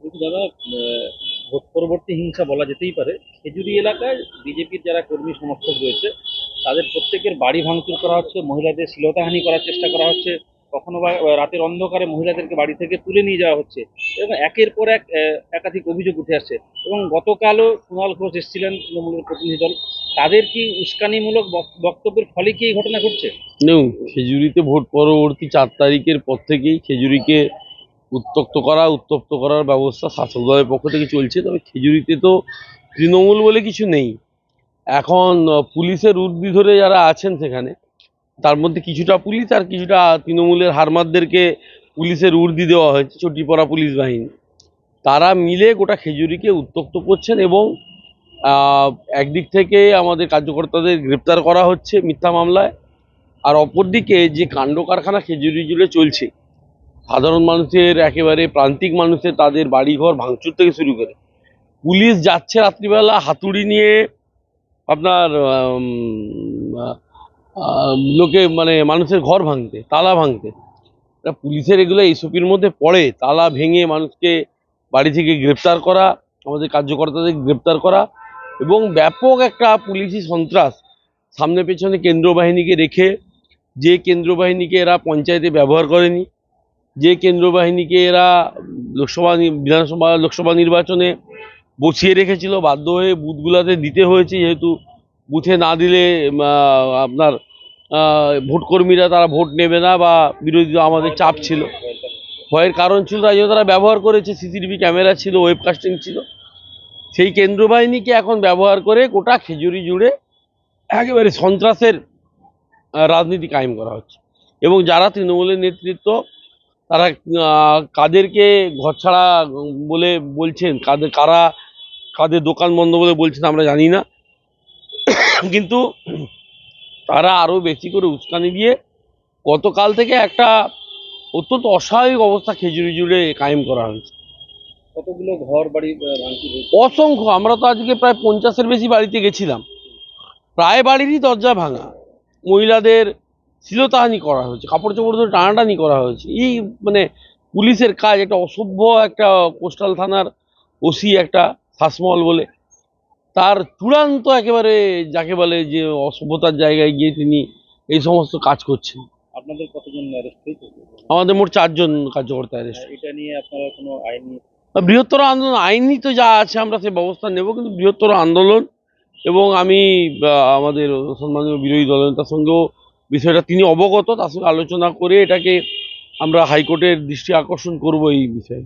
কিন্তু দাদা ভোট পরবর্তী হিংসা বলা যেতেই পারে। খেজুরি এলাকায় বিজেপির যারা কর্মী সমর্থক রয়েছে, তাদের প্রত্যেকের বাড়ি ভাঙচুর করা হচ্ছে, মহিলাদের শ্লীলতাহানি করার চেষ্টা করা হচ্ছে, কখনো বা রাতের অন্ধকারে মহিলাদেরকে বাড়ি থেকে তুলে নিয়ে যাওয়া হচ্ছে এবং একের পর এক একাধিক অভিযোগ উঠে আসছে এবং গতকালও কুণাল ঘোষ এসেছিলেন তৃণমূলের প্রতিনিধি দল। তাদের কি উস্কানিমূলক বক্তব্যের ফলে কি এই ঘটনা ঘটছে? খেজুরিতে ভোট পরবর্তী চার তারিখের পর থেকেই খেজুরিকে উত্তক্ত করা, উত্তপ্ত করার ব্যবস্থা শাসক দলের পক্ষ থেকে চলছে, তবে খেজুরিতে তো তৃণমূল বলে কিছু নেই। এখন পুলিশের উর্দি ধরে যারা আছেন সেখানে, তার মধ্যে কিছুটা পুলিশ আর কিছুটা তৃণমূলের হারমাদদেরকে পুলিশের উর্দি দেওয়া হয়েছে চটি পড়া পুলিশ বাহিনী। তারা মিলে গোটা খেজুরিকে উত্তক্ত করছেন এবং একদিক থেকে আমাদের কার্যকর্তাদের গ্রেপ্তার করা হচ্ছে মিথ্যা মামলায়। আর অপরদিকে যে কাণ্ড কারখানা খেজুরি জুড়ে চলছে সাধারণ মানুষের একেবারে প্রান্তিক মানুষের তাদের বাড়িঘর ভাঙচুর থেকে শুরু করে। পুলিশ যাচ্ছে রাত্রিবেলা হাতুড়ি নিয়ে আপনার লোকে মানে মানুষের ঘর ভাঙতে, তালা ভাঙতে। পুলিশের এগুলো এইসবের মধ্যে পড়ে, তালা ভেঙে মানুষকে বাড়ি থেকে গ্রেপ্তার করা, আমাদের কার্যকর্তাদের গ্রেপ্তার করা এবং ব্যাপক একটা পুলিশি সন্ত্রাস সামনে পেছনে কেন্দ্র বাহিনীকে রেখে, যে কেন্দ্র বাহিনীকে এরা পঞ্চায়েতে ব্যবহার করেনি যে কেন্দ্র বাহিনীকে এরা লোকসভা বিধানসভা, লোকসভা নির্বাচনে বসিয়ে রেখেছিল, বাধ্য হয়ে বুথগুলোতে দিতে হয়েছে, যেহেতু বুথে না দিলে আপনার ভোটকর্মীরা তারা ভোট নেবে না বা বিরোধী আমাদের চাপ ছিল। ভয়ের কারণ ছিল তাই জন্য তারা ব্যবহার করেছে, সিসিটিভি ক্যামেরা ছিল, ওয়েবকাস্টিং ছিল। সেই কেন্দ্র বাহিনীকে এখন ব্যবহার করে গোটা খেজুরি জুড়ে একেবারে সন্ত্রাসের রাজনীতি কায়েম করা হচ্ছে। এবং যারা তৃণমূলের নেতৃত্ব তারা কাদেরকে ঘরছাড়া বলে বলছেন কাদের কারা কাদের দোকান বন্ধ বলে বলছেন আমরা জানি না। কিন্তু তারা আরও বেশি করে উস্কানি দিয়ে গতকাল থেকে একটা অত্যন্ত অস্বাভাবিক অবস্থা খেজুরি জুড়ে কায়েম করা হয়েছে। কতগুলো ঘর বাড়ি অসংখ্য আমরা তো আজকে প্রায় পঞ্চাশের বেশি বাড়িতে গেছিলাম। প্রায় বাড়িরই দরজা ভাঙা। মহিলাদের শিলতাহানি করা হয়েছে কাপড় চোপড় ধরে টানাটানি করা হয়েছে। এই মানে পুলিশের কাজ একটা অসভ্য একটা কোস্টাল থানার ওসি একটা শাসমল বলে তার চূড়ান্ত একেবারে যাকে বলে যে অসভ্যতার জায়গায় গিয়ে তিনি এই সমস্ত কাজ করছেন। আপনাদের কতজন অ্যারেস্ট আমাদের মোট চারজন কার্যকর্তা অ্যারেস্ট এটা নিয়ে আপনারা কোনো আইনি বৃহত্তর আন্দোলন আইনি তো যা আছে আমরা সে ব্যবস্থা নেব কিন্তু বৃহত্তর আন্দোলন এবং আমি আমাদের সম্মানীয় বিরোধী দলনেতার সঙ্গেও বিষয়টা তিনি অবগত, তার সঙ্গে আলোচনা করে এটাকে আমরা হাইকোর্টের দৃষ্টি আকর্ষণ করব এই বিষয়ে।